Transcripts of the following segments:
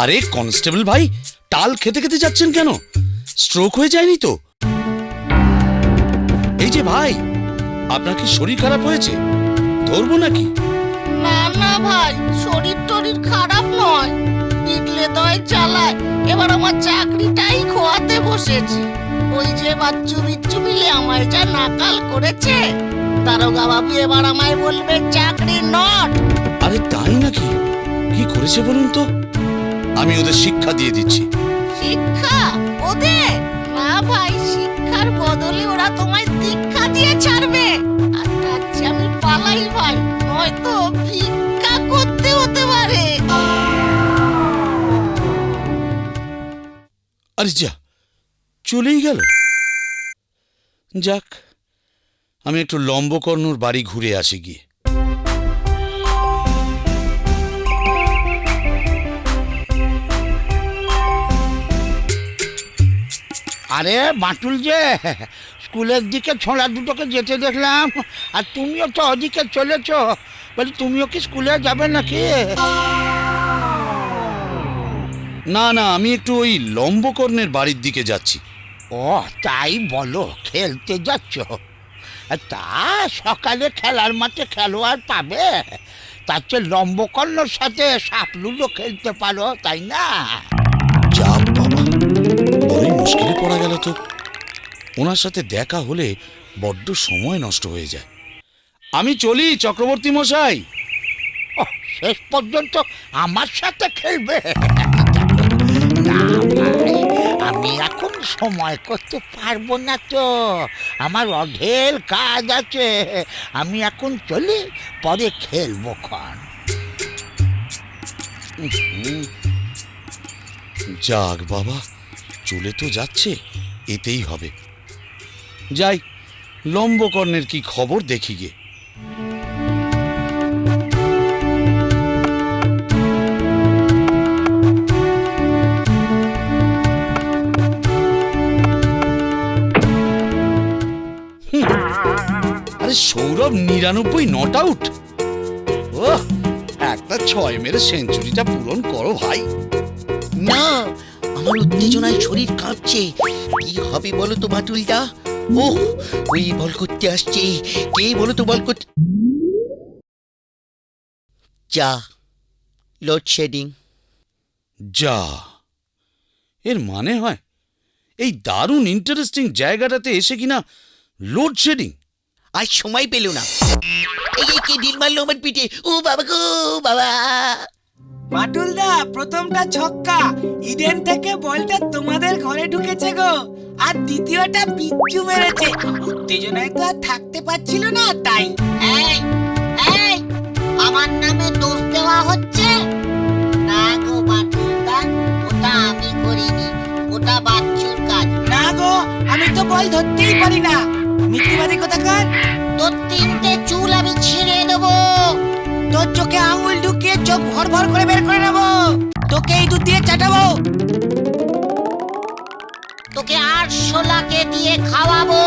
আরে কনস্টেবল ভাই টাল খেতে খেতে যাচ্ছেন কেন? স্ট্রোক হয়ে যায়নি তো? এই যে ভাই আপনার কি শরীর খারাপ হয়েছে? ধরবো নাকি? না না ভাই শরীর টরীর খারাপ নয়। বিগলে দয় চালায় এবার আমার চাকরিটাই খোয়াতে বসেছি। ওই যে বাচ্চু বিচ্চু মিলে আমায় যা নাকাল করেছে দারোগা বাবু এবার আমায় বলবে চাকরি নট। আরে তাই নাকি? কি করেছে বলুন তো? আমি ওদের শিক্ষা দিয়ে দিচ্ছি। শিক্ষা? ওদের? না ভাই শিক্ষার বদলে ওরা তোমায় দীক্ষা দিয়ে ছাড়বে। আমি পালাই ভাই নয়তো ভিক্ষা করতে হতে পারে। আরে যা চলেই গেল। যাক আমি একটু লম্বকর্ণর বাড়ি ঘুরে আসি গিয়ে। আরে বাঁটুল যে স্কুলের দিকে ছোঁড়া দুটোকে যেতে দেখলাম আর তুমিও তো ওদিকে চলেছ। বলি তুমিও কি স্কুলে যাবে নাকি? না না আমি একটু ওই লম্বকর্ণের বাড়ির দিকে যাচ্ছি। ও তাই বলো খেলতে যাচ্ছ? তা সকালে খেলার মাঠে খেলোয়াড় পাবে? তার চেয়ে লম্বকর্ণর সাথে সাপলুডো খেলতে পারো তাই না? যা বাবা। মুশকিলে পড়া গেল তো। ওনার সাথে দেখা হলে বড্ড সময় নষ্ট হয়ে যায়। আমি চলি চক্রবর্তী মশাই। শেষ পর্যন্ত আমার সাথে খেলবে। না ভাই আমি এখন সময় করতে পারব না তো। আমার অঢেল কাজ আছে। আমি এখন চলি পরে খেলব ক্ষণ। যাক বাবা চলে তো যাচ্ছে এতেই হবে। যাই লম্বকর্ণের কি খবর দেখি গে হুম, আরে সৌরভ নিরানব্বই নট আউট। ও একটা ছয় মেরে সেঞ্চুরিটা পূরণ করো ভাই। না আমার উত্তেজনায় শরীর কাঁপছে। কি হবে বলো তো বাটুলদা? ওহ ওই বল করতে আসছে। কে বলো তো বল করতে যা লোডশেডিং যা এর মানে হয় এই দারুণ ইন্টারেস্টিং জায়গাটাতে এসে কিনা লোডশেডিং আর সময় পেল না। এই এই কে ঢিল মারলো আমার পিঠে? ও বাবা গো বাবা। বাটুলদা প্রথমটা ছক্কা। ইডেন থেকে বলটা তোমাদের ঘরে ঢুকেছে গো। আর দ্বিতীয়টা বিচ্ছু মেরেছে। উত্তেজনায় তো আর থাকতে পারছিল না তাই। এই এই আমার নামে দোষ দেওয়া হচ্ছে? না গো বাটুলদা ওটা আমি করিনি। ওটা বাচ্চুর কাজ। না গো আমি তো বল ধরতেই পারি না। মিথ্যেবাদী কোথাকার? তোর তিনটে চুল আমি ছিঁড়ে দেবো। তোর চোখে আঙুল চোখ ভর ভর করে বের করে নেব। তোকে এই দুধ দিয়ে চাটাবো। তোকে আর শোলাকে দিয়ে খাওয়াবো।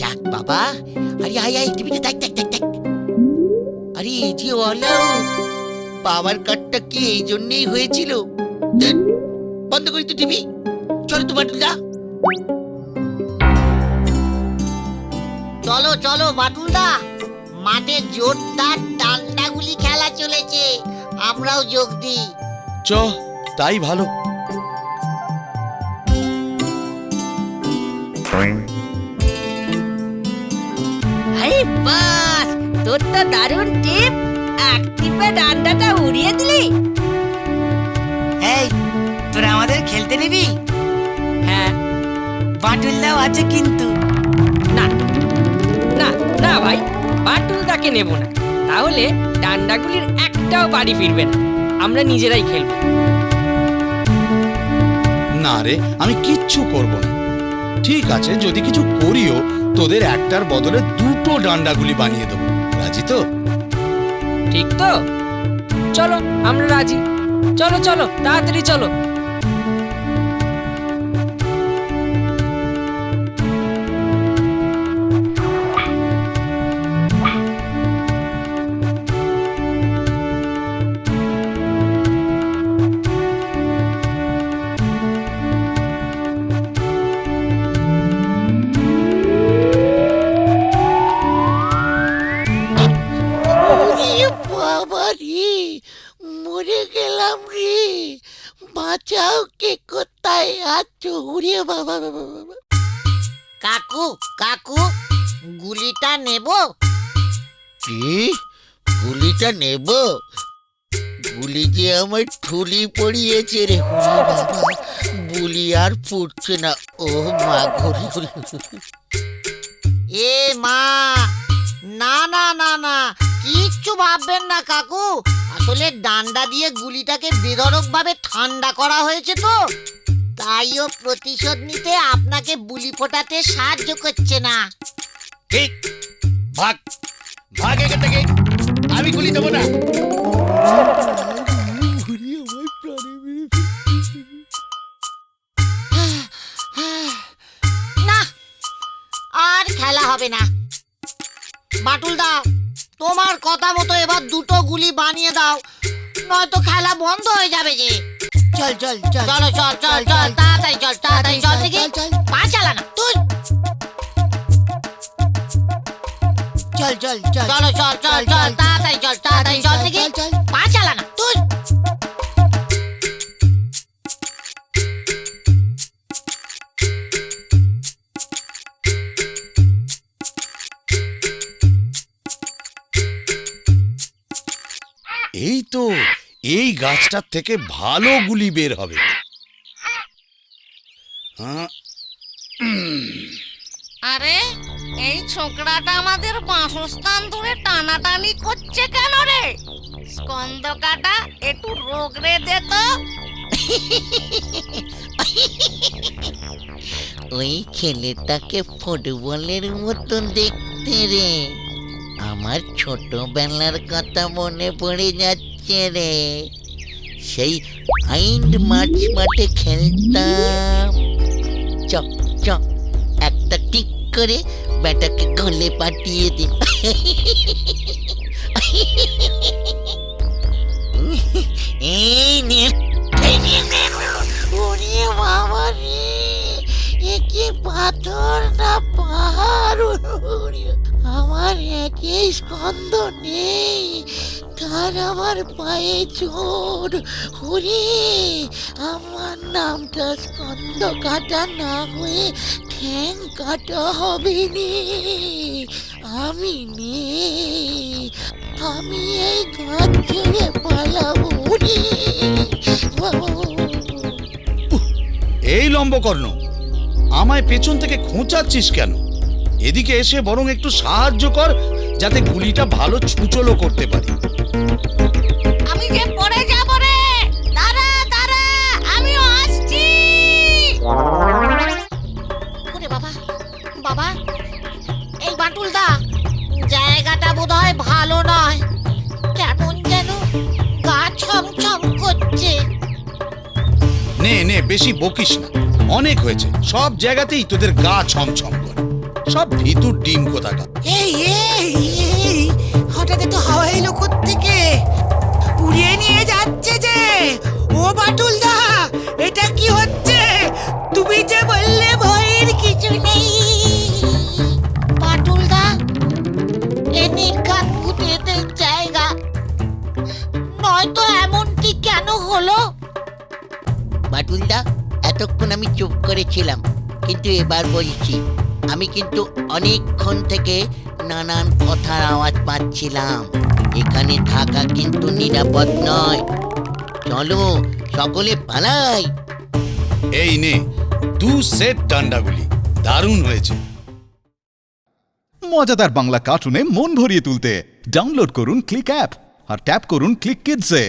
যাক বাবা। আরে, আয় আয়, টিভিতে দেখ দেখ দেখ দেখ। আরে এই যে অল পাওয়ার কাটটা কি এই জন্যই হয়েছিল? বন্ধ করি তো টিভি। চলো তো বাটুলদা চলো বাটুলদা। মাঠে জোরদার ডান্ডাগুলি খেলা চলেছে। আমরাও যোগ দিই। চ তাই ভালো। আরে বাস তোর তো দারুণ টিপ। এক টিপে ডান্ডাটা উড়িয়ে দিলি। এই তোরা আমাদের খেলতে নিবি? হ্যাঁ। বাটুলদাও আছে কিন্তু। না ভাই বাটুলদাকে নেব না। তাহলে ডান্ডাগুলির একটাও বাড়ি ফিরবে না। আমরা নিজেরাই খেলব। না রে আমি কিচ্ছু করব না। ঠিক আছে যদি কিছু করিও তোদের একটার বদলে দুটো ডান্ডাগুলি বানিয়ে দেবো। রাজি তো? ঠিক তো? চলো আমরা রাজি। চলো চলো তাড়াতাড়ি চলো। কোথায় আছো? উড়ে বাবা বাবা বাবা কাকু কাকু গুলিটা নেব? কি? গুলিটা নেব? গুলি যে আমার ঠুলি পড়িয়েছে রে। বাবা বুলি আর ফুটছে না। ও মা ঘুরি ঘুরি এ মা না না না না। কিচ্ছু ভাববেন না কাকু। আসলে ডান্ডা দিয়ে গুলিটাকে বেধড়ক ভাবে ঠান্ডা করা হয়েছে তো। তাইও প্রতিশোধ নিতে আপনাকে বুলি ফোটাতে সাহায্য করছে না। ঠিক। ভাগ। ভাগ এখান থেকে। আমি গুলি দেবো না। না আর খেলা হবে না। বাটুল দাও। তোমার কথা মতো এবার দুটো গুলি বানিয়ে দাও নয়তো খেলা বন্ধ হয়ে যাবে যে। চল চল চল। চলো চল চল চল তাড়াতাড়ি চল তাড়াতাড়ি চল দেখি। চল পা চালা না তুই চল চল চল। চলো চল চল চল তাড়াতাড়ি চল তাড়াতাড়ি চল দেখি। চালা। এই তো এই গাছটার থেকে ভালো গুলি বের হবে। হ্যাঁ, আরে এই ছোকরাটা আমাদের বাসস্থান ধরে টানাটানি করছে কেন রে? স্কন্দ কাটা একটু রোগ রে দে তো। ওই ছেলেটাকে ফুটবলের মতন দেখতে রে। আমার ছোটবেলার কথা মনে পড়ে যাচ্ছে রে। সেই হাইন্ড মাছ মাঠে খেলতাম। চ চ একটা টিক করে ব্যাটাকে গলে পাঠিয়ে দে এই বাবা রে পাথর না পাহাড়? আমার একে স্কন্দ নেই। তার আমার পায়ে চোর ওরে, আমার নামটা স্কন্দ কাটা না হয়ে ঠ্যাং কাটা হবে নে। আমি নেই আমি এই গাছ ছেড়ে পালাবো রে। এই লম্বকর্ণ, আমায় পেছন থেকে খোঁচাচ্ছিস কেন? এদিকে এসে বরং একটু সাহায্য কর যাতে গুলিটা ভালো ছুচলো করতে পারি। আমি যে পড়ে যাব রে। দাঁড়া দাঁড়া আমিও আসছি। ওরে বাবা বাবা এই বাটুল দা জায়গাটা বোধহয় ভালো নয়। কেমন যেন গা ছমছম করছে। নে নে বেশি বকিস না। অনেক হয়েছে সব জায়গাতেই তোদের গা ছমছম। সব ভিতুর ডিম কোথাকা এই এই এই হঠাৎ এত হাওয়া এলো থেকে উড়িয়ে নিয়ে যাচ্ছে যে। ও বাটুল দা এটা কি হচ্ছে? তুমি যে বললে ভয়ের কিছু নেই। বাটুল দা এ নির্ঘাত ভূতেদের জায়গা। নয়তো এমনটি কেন হলো? বাটুলদা এতক্ষণ আমি চুপ করেছিলাম কিন্তু এবার বলছি আমি কিন্তু অনেকক্ষণ থেকে নানান কথার আওয়াজ পাচ্ছিলাম। এখানে থাকা কিন্তু নিরাপদ নয়। চলো সকলে পালাই। এই নে দু সেট ডান্ডাগুলি। দারুণ হয়েছে। মজাদার বাংলা কার্টুনে মন ভরিয়ে তুলতে। ডাউনলোড করুন ক্লিক অ্যাপ আর ট্যাপ করুন ক্লিক কিডসে।